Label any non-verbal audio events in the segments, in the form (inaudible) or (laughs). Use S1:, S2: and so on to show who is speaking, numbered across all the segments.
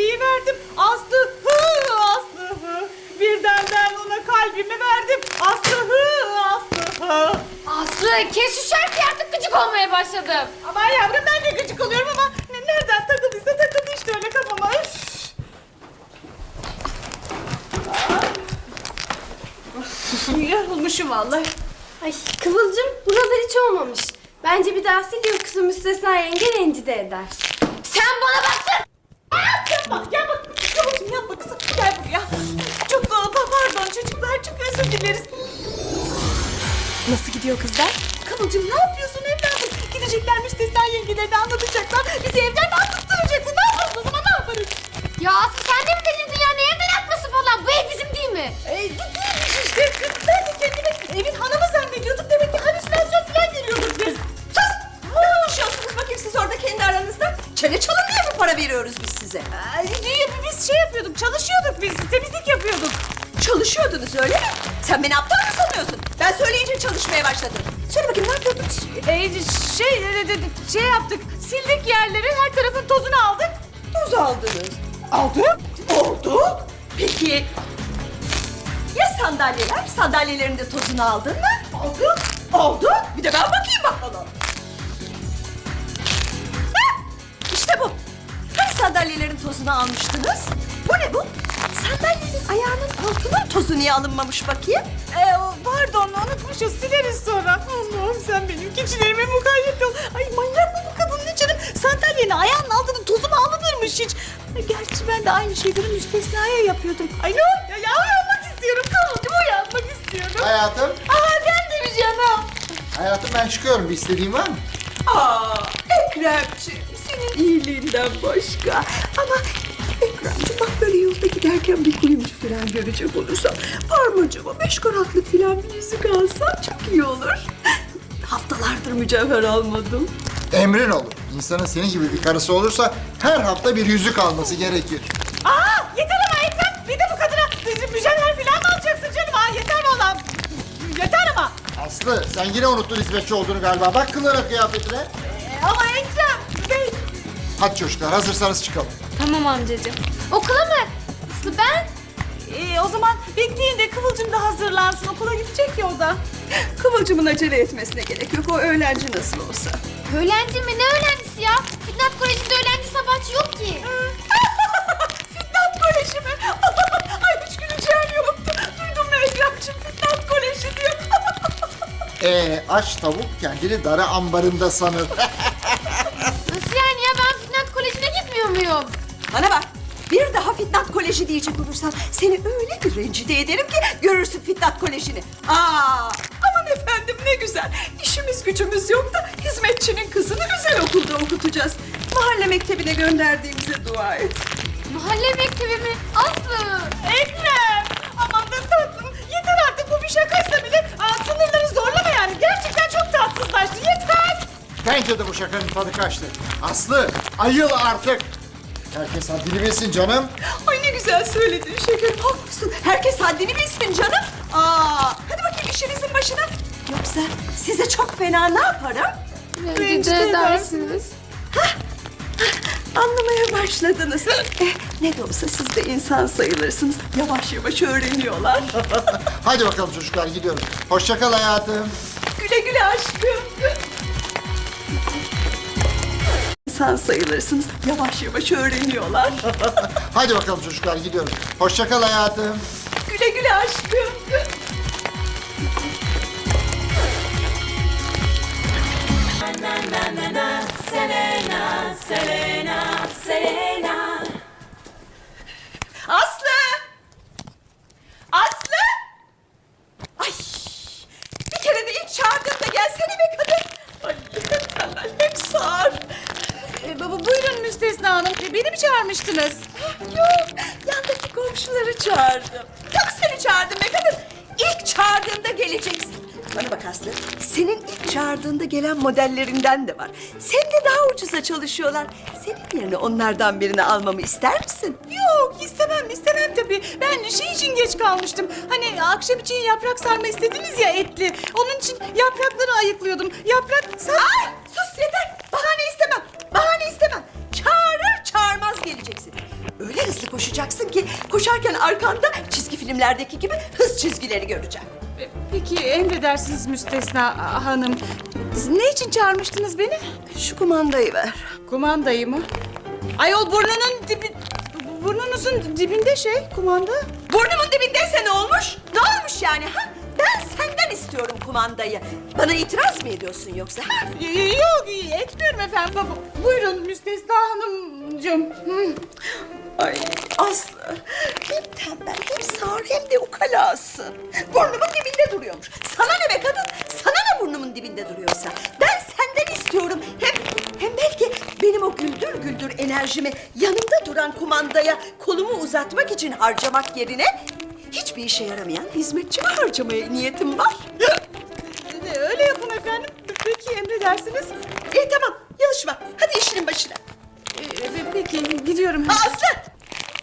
S1: çeliği verdim. Aslı hı Aslı hı. Birden ben ona kalbimi verdim. Aslı hı Aslı hı.
S2: Aslı kes şu şarkıyı artık gıcık olmaya başladım.
S1: Aman yavrum ben de gıcık oluyorum ama ne- nereden takıldıysa takıldı işte öyle kafama. Üf. Yorulmuşum vallahi.
S3: Ay Kıvılcım buralar hiç olmamış. Bence bir daha sil yoksa müstesna yenge rencide eder.
S2: Sen bana baksın.
S1: Yapma, gel bak. Kıvılcım yapma kızım. Gel buraya. Çok pa- pardon çocuklar, çok özür dileriz.
S3: Nasıl gidiyor kızlar?
S1: Kıvılcım ne yapıyorsun evladım? Gidecekler müstesna yengelerine anlatacaklar. Bizi evden mi attıracaksın? Ne yaparız o zaman ne yaparız?
S2: Ya Aslı sen de mi delirdin ya? Ne evden atması falan? Bu ev bizim değil mi?
S1: E, değilmiş işte. Ben
S4: veriyoruz biz size?
S1: Ay, biz şey yapıyorduk, çalışıyorduk biz. Temizlik yapıyorduk.
S4: Çalışıyordunuz öyle mi? Sen beni aptal mı sanıyorsun? Ben söyleyince çalışmaya başladın. Söyle bakayım ne yapıyordunuz?
S1: E, şey, e, de- de- şey yaptık. Sildik yerleri, her tarafın tozunu aldık.
S4: Tuz aldınız. Aldık. Oldu. Peki ya sandalyeler? Sandalyelerin de tozunu aldın mı? Aldım. Oldu. Bir de ben bakayım bakalım. Sandalyelerin tozunu almıştınız? Bu ne bu? Sandalyenin ayağının altının tozu niye alınmamış bakayım?
S1: E, o- pardon, unutmuşuz. Sileriz sonra. Allah'ım sen benim keçilerime mukayyet ol. Ay manyak mı bu kadın ne canım? Sandalyenin ayağının altının tozu mu alınırmış hiç? Ay, Gerçi ben de aynı şeyleri müstesnaya yapıyordum. Ay ne o? Ya, ya uyanmak istiyorum. Kıvılcım uyanmak istiyorum.
S5: Hayatım,
S1: Aa ben de bir canım.
S5: hayatım ben çıkıyorum. Bir istediğin var mı?
S4: Aa, Ekremciğim iyiliğinden başka. Ama Ekremciğim bak böyle yolda giderken bir kuyumcu falan görecek olursam parmacığıma beş karatlık falan bir yüzük alsam çok iyi olur. Haftalardır mücevher almadım.
S5: Emrin olur. İnsanın senin gibi bir karısı olursa her hafta bir yüzük alması gerekir.
S1: Aa yeter ama Ekrem. Bir de bu kadına mücevher falan mı alacaksın canım? Aa yeter valla. Yeter ama.
S5: Aslı sen yine unuttun hizmetçi olduğunu galiba. Bak kılığına kıyafetine.
S1: E, ama Ekrem.
S5: Hadi çocuklar hazırsanız çıkalım.
S2: Tamam amcacığım. Okula mı? Aslı ben?
S1: E, o zaman bekleyin de Kıvılcım da hazırlansın. Okula gidecek ya o da.
S4: Kıvılcımın acele etmesine gerek yok. O öğlenci nasıl olsa.
S2: Öğlenci mi? Ne öğlencisi ya? Fitnat Koleji'nde öğlenci sabahçı yok ki. (laughs)
S1: Fitnat Koleji mi? (laughs) Ay hiç güleceğim yoktu. Duydun mu Ekrem'cim Fitnat Koleji diyor. (laughs)
S5: Ee, aç tavuk kendini dara ambarında sanır.
S4: Bana bak. Bir daha Fitnat Koleji diyecek olursan seni öyle bir rencide ederim ki görürsün Fitnat Koleji'ni. Aa, aman efendim ne güzel. İşimiz gücümüz yok da hizmetçinin kızını güzel okulda okutacağız. Mahalle mektebine gönderdiğimize dua et.
S2: Mahalle mektebi mi? Aslı!
S1: Ekrem. Aman be tatlım. Yeter artık bu bir şakaysa bile. Aa, sınırları zorlama yani. Gerçekten çok tatsızlaştı. Yeter.
S5: Bence de bu şakanın tadı kaçtı. Aslı ayıl artık. Herkes haddini bilsin canım.
S4: Ay ne güzel söyledin şekerim haklısın. Herkes haddini bilsin canım. Aa, hadi bakayım işinizin başına. Yoksa size çok fena ne yaparım?
S2: Rencide edersiniz.
S4: Anlamaya başladınız. Eh, ne de olsa siz de insan sayılırsınız. Yavaş yavaş öğreniyorlar. (laughs)
S5: Hadi bakalım çocuklar gidiyoruz. Hoşça kal hayatım.
S4: güle güle aşkım. İnsan sayılırsınız. Yavaş yavaş öğreniyorlar. (laughs)
S5: Hadi bakalım çocuklar gidiyoruz. Hoşça kal hayatım.
S4: güle güle aşkım. Aslı! Aslı! Ay! Bir kere de ilk çağırdığımda gelsene be kadın. Ay Allah hep sağır.
S1: E, baba buyurun Müstesna Hanım. E, beni mi çağırmıştınız?
S4: Yok, yandaki komşuları çağırdım. Yok seni çağırdım be kadın. İlk çağırdığında geleceksin. Bana bak Aslı, senin ilk çağırdığında gelen modellerinden de var. Sen de daha ucuza çalışıyorlar. Senin yerine onlardan birini almamı ister misin?
S1: Yok istemem istemem tabii. Ben şey için geç kalmıştım. Hani akşam için yaprak sarma istediniz ya etli. Onun için yaprakları ayıklıyordum. Yaprak sar...
S4: Ay sus yeter. Bahane istemem. Az geleceksin. Öyle hızlı koşacaksın ki koşarken arkanda çizgi filmlerdeki gibi hız çizgileri göreceğim.
S1: E, Peki emredersiniz Müstesna Hanım. Siz ne için çağırmıştınız beni?
S4: Şu kumandayı ver.
S1: Kumandayı mı? Ayol burnunun dibi... Burnunuzun dibinde şey kumanda.
S4: Burnumun dibindeyse ne olmuş? Ne olmuş yani ha? Ben senden istiyorum kumandayı. Bana itiraz mı ediyorsun yoksa ha?
S1: Y- y- Yok etmiyorum efendim. Bu- Buyurun Müstesna Hanımcığım. Hı.
S4: Ay Aslı hem tembel hem sağır hem de ukalasın. Burnumun dibinde duruyormuş. Sana ne be kadın? Sana ne burnumun dibinde duruyorsa? Ben senden istiyorum. Hem, hem belki benim o güldür güldür enerjimi yanımda duran kumandaya kolumu uzatmak için harcamak yerine hiçbir işe yaramayan hizmetçime harcamaya niyetim var.
S1: Öyle yapın efendim. Peki emredersiniz.
S4: İyi tamam yalışma. Hadi işinin başına.
S1: E, Peki gidiyorum.
S4: Aslı!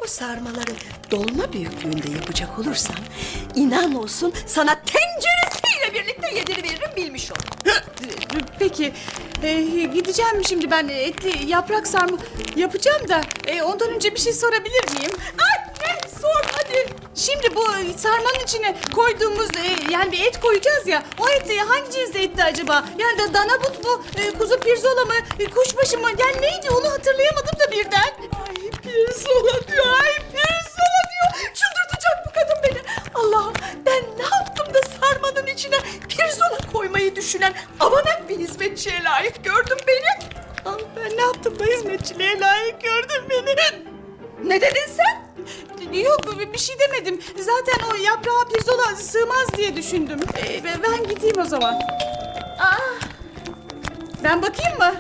S4: O sarmaları dolma büyüklüğünde yapacak olursan inan olsun sana tenceresiyle birlikte yediriveririm bilmiş ol.
S1: Peki e, gideceğim şimdi ben etli yaprak sarma yapacağım da e, ondan önce bir şey sorabilir miyim? Hadi. Şimdi bu sarmanın içine koyduğumuz e, yani bir et koyacağız ya o et e, hangi cins etti acaba? Yani da dana but mu, e, kuzu pirzola mı, e, kuşbaşı mı? Yani neydi onu hatırlayamadım da birden.
S4: Ay pirzola diyor, ay pirzola diyor. Çıldırtacak bu kadın beni. Allah'ım ben ne yaptım da sarmanın içine pirzola koymayı düşünen avanak bir hizmetçiye layık gördüm beni.
S1: Ah, ben ne yaptım da hizmetçiliğe layık gördün beni.
S4: Ne dedin sen?
S1: Yok bir şey demedim. Zaten o yaprağa pirzola sığmaz diye düşündüm. Ee, ben- gideyim o zaman. Aa, ben bakayım mı?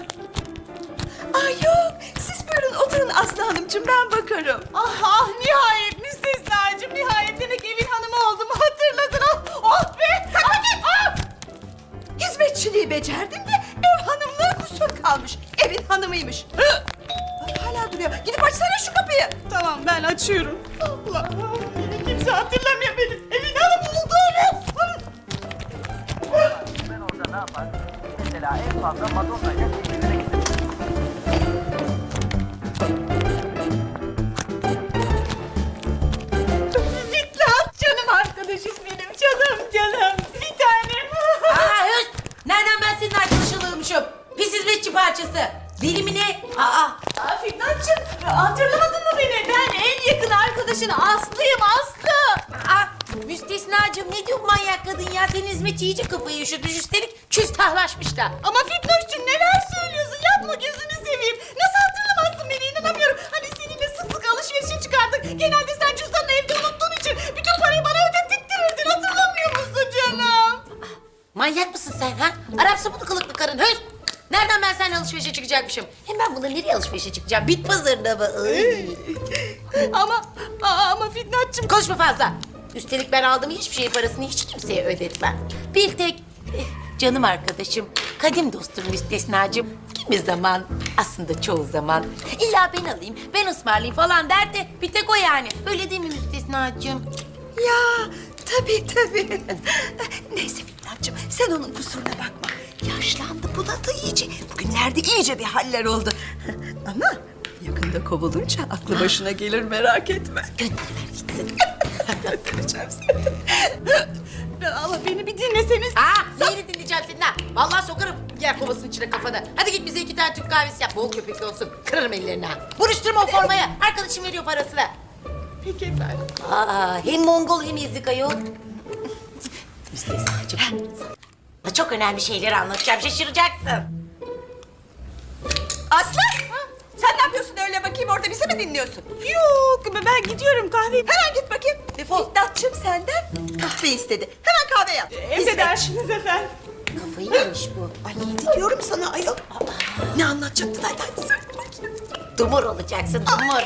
S4: Ay yok siz buyurun oturun Aslı Hanımcığım ben bakarım.
S1: Ah ah nihayet müstesnacığım nihayet demek evin hanımı oldum hatırladın oh, oh be. Hadi. Ah!
S4: Hizmetçiliği becerdin
S1: Ama Fitnatçım neler söylüyorsun? Yapma gözünü seveyim. Nasıl hatırlamazsın beni inanamıyorum. Hani seninle sık sık alışverişe çıkardık. Genelde sen cüzdanını evde unuttuğun için bütün parayı bana ödettirdirirdin. Hatırlamıyor musun canım?
S6: Manyak mısın sen ha? Arapsa bunu kılıklı karın Hüsn! Nereden ben seninle alışverişe çıkacakmışım? Hem ben bununla nereye alışverişe çıkacağım? Bit pazarında mı? Ay. (laughs)
S1: Ama ama Fitnatçım
S6: Konuşma fazla. Üstelik ben aldığım hiçbir şeyin parasını hiç kimseye ödetmem. Bir tek canım arkadaşım, kadim dostum müstesnacığım. Kimi zaman, aslında çoğu zaman. illa ben alayım, ben ısmarlayayım falan der de bir tek o yani. Öyle değil mi müstesnacığım?
S4: Ya tabii tabii. Neyse Fitnatçığım sen onun kusuruna bakma. Yaşlandı bunadı iyice. Bugünlerde iyice bir haller oldu. Ama yakında kovulunca aklı başına gelir merak etme.
S6: Gönder gitsin. (laughs)
S4: Göndereceğim seni.
S1: Ama beni bir dinleseniz.
S6: Aa, neyini dinleyeceğim ha? Vallahi sokarım yer kovasının içine kafanı. Hadi git bize iki tane Türk kahvesi yap. Bol köpekli olsun. Kırarım ellerini ha. Buruşturma o formayı. Arkadaşım veriyor parasını.
S1: Peki efendim.
S6: Aa, hem Mongol hem İzlik ayol. Müstesnacığım. Sana çok önemli şeyleri anlatacağım. Şaşıracaksın.
S4: Aslı! Sen ne yapıyorsun öyle bakayım orada bizi mi dinliyorsun?
S1: Yok ben gidiyorum kahve.
S4: Hemen git bakayım. Defol. Fitnatçığım senden kahve istedi. Hemen kahve yap.
S1: Emredersiniz efendim.
S6: Kafayı yemiş bu.
S4: Ay neydi diyorum sana ayol. Ne anlatacaktın hadi hadi bakayım.
S6: Dumur olacaksın, dumur.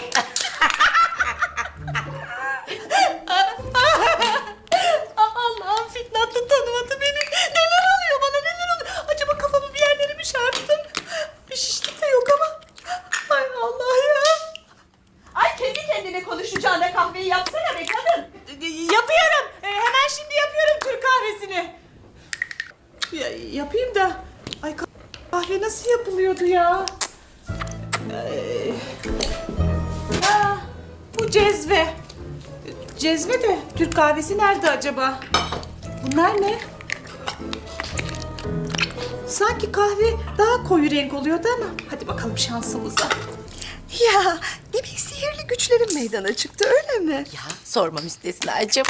S1: Yapılıyordu ya? Ee, bu cezve. Cezve de Türk kahvesi nerede acaba? Bunlar ne? Sanki kahve daha koyu renk oluyordu ama hadi bakalım şansımıza.
S4: Ya demek sihirli güçlerin meydana çıktı öyle mi?
S6: Ya sorma müstesnacığım.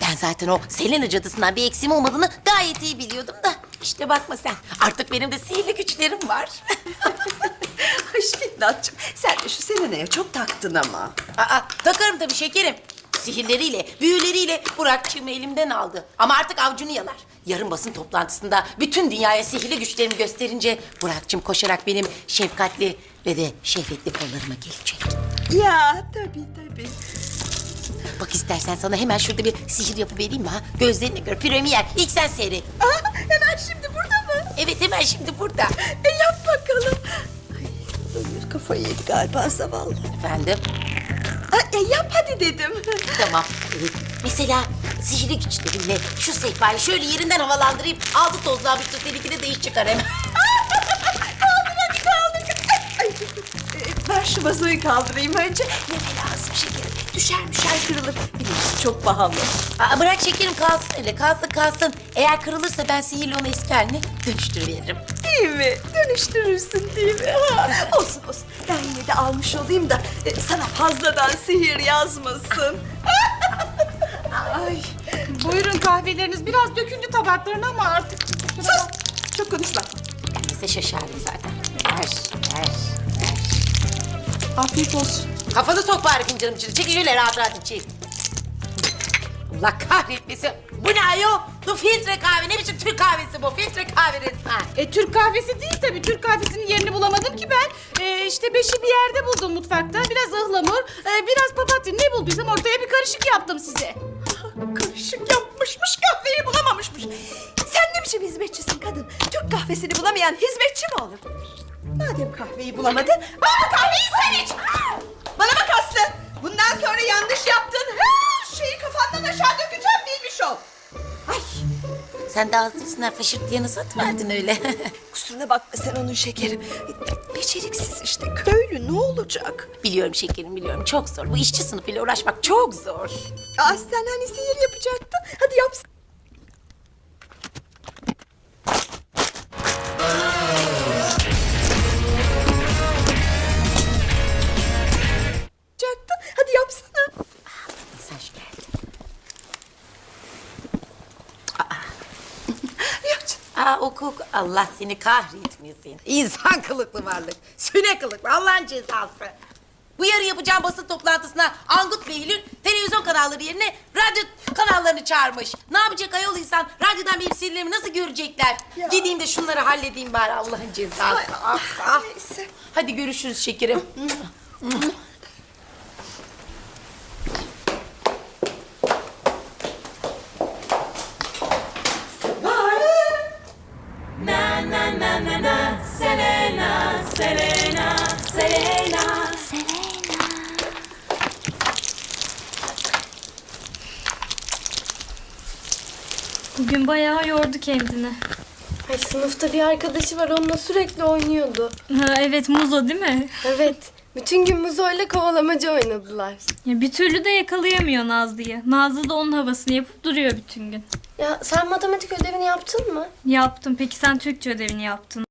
S6: Ben zaten o Selena cadısından bir eksiğim olmadığını gayet iyi biliyordum da. İşte bakma sen. Artık benim de sihirli güçlerim var. (laughs)
S4: Ay Fitnatçım sen de şu Selena'ya çok taktın ama.
S6: Aa, takarım tabii şekerim. Sihirleriyle, büyüleriyle Burak'cığımı elimden aldı. Ama artık avcunu yalar. Yarın basın toplantısında bütün dünyaya sihirli güçlerimi gösterince Burak'cığım koşarak benim şefkatli ve de şehvetli kollarıma gelecek.
S4: Ya tabii tabii.
S6: Bak istersen sana hemen şurada bir sihir yapı vereyim mi ha? Gözlerine göre premier. İlk sen seyret.
S4: Aa, hemen şimdi burada mı?
S6: Evet hemen şimdi burada.
S4: E yap bakalım. Ay, Ömür kafayı yedi galiba zavallı.
S6: Efendim?
S4: Ay, e, yap hadi dedim.
S6: Tamam. Evet. Mesela sihirli güçlerimle şu sehpayı şöyle yerinden havalandırayım. Aldı tozlanmış da seninkine de iş çıkar hemen. (laughs)
S4: Ay, e, ben şu vazoyu kaldırayım önce. Lazım şekerim. Düşer düşer kırılır. Biliyorsun çok pahalı.
S6: Aa, bırak şekerim kalsın öyle. Kalsın kalsın. Eğer kırılırsa ben sihirli onu eski haline dönüştürüveririm.
S4: Değil mi? Dönüştürürsün değil mi? Ha, olsun olsun. Ben yine de almış olayım da e, sana fazladan sihir yazmasın. (laughs)
S1: Ay, buyurun kahveleriniz biraz döküldü tabaklarına ama artık...
S4: Sus! Çok konuşma.
S6: Neyse şaşardım zaten. Ver, ver, ver.
S1: Afiyet olsun.
S6: Kafanı sok bari fincanım içine. Çekil şöyle rahat rahat içeyim. Allah kahretmesin. Bu ne ayol? Bu filtre kahve. Ne biçim Türk kahvesi bu? Filtre kahve resmen.
S1: E, Türk kahvesi değil tabii. Türk kahvesinin yerini bulamadım ki ben. E, işte beşi bir yerde buldum mutfakta. Biraz ıhlamur, e, biraz papatya. Ne bulduysam ortaya bir karışık yaptım size. (laughs)
S4: Karışık yapmışmış kahveyi bulamamışmış. Sen ne biçim hizmetçisin kadın? Türk kahvesini bulamayan hizmetçi mi olur? Madem kahveyi bulamadın, bana kahveyi sen iç. Bana bak Aslı, bundan sonra yanlış yaptın. Her şeyi kafandan aşağı dökeceğim bilmiş ol. Ay,
S6: Sen de ağzıyla fışırt diye nasıl atıverdin öyle? (laughs)
S4: kusuruna bakma sen onun şekerim. Beceriksiz işte, köylü ne olacak?
S6: biliyorum şekerim biliyorum. Çok zor. Bu işçi sınıfıyla uğraşmak çok zor.
S4: Aa, sen hani sihir yapacaktın, hadi yap.
S6: Oku. Allah seni kahretmesin. İnsan kılıklı varlık. Süne kılıklı. Allah'ın cezası. Bu yarın yapacağım basın toplantısına Angut Beylül televizyon kanalları yerine radyo kanallarını çağırmış. Ne yapacak ayol insan? Radyodan benim sinirlerimi nasıl görecekler?
S4: Ya.
S6: Gideyim de şunları halledeyim bari Allah'ın cezası. Ah, ah.
S4: Neyse.
S6: Hadi görüşürüz şekerim.
S7: Kendini.
S3: Ay sınıfta bir arkadaşı var onunla sürekli oynuyordu.
S7: Ha, evet Muzo değil mi?
S3: Evet. Bütün gün Muzo'yla kovalamaca oynadılar.
S7: Ya bir türlü de yakalayamıyor Nazlı'yı. Nazlı da onun havasını yapıp duruyor bütün gün.
S3: Ya sen matematik ödevini yaptın mı?
S7: Yaptım. Peki sen Türkçe ödevini yaptın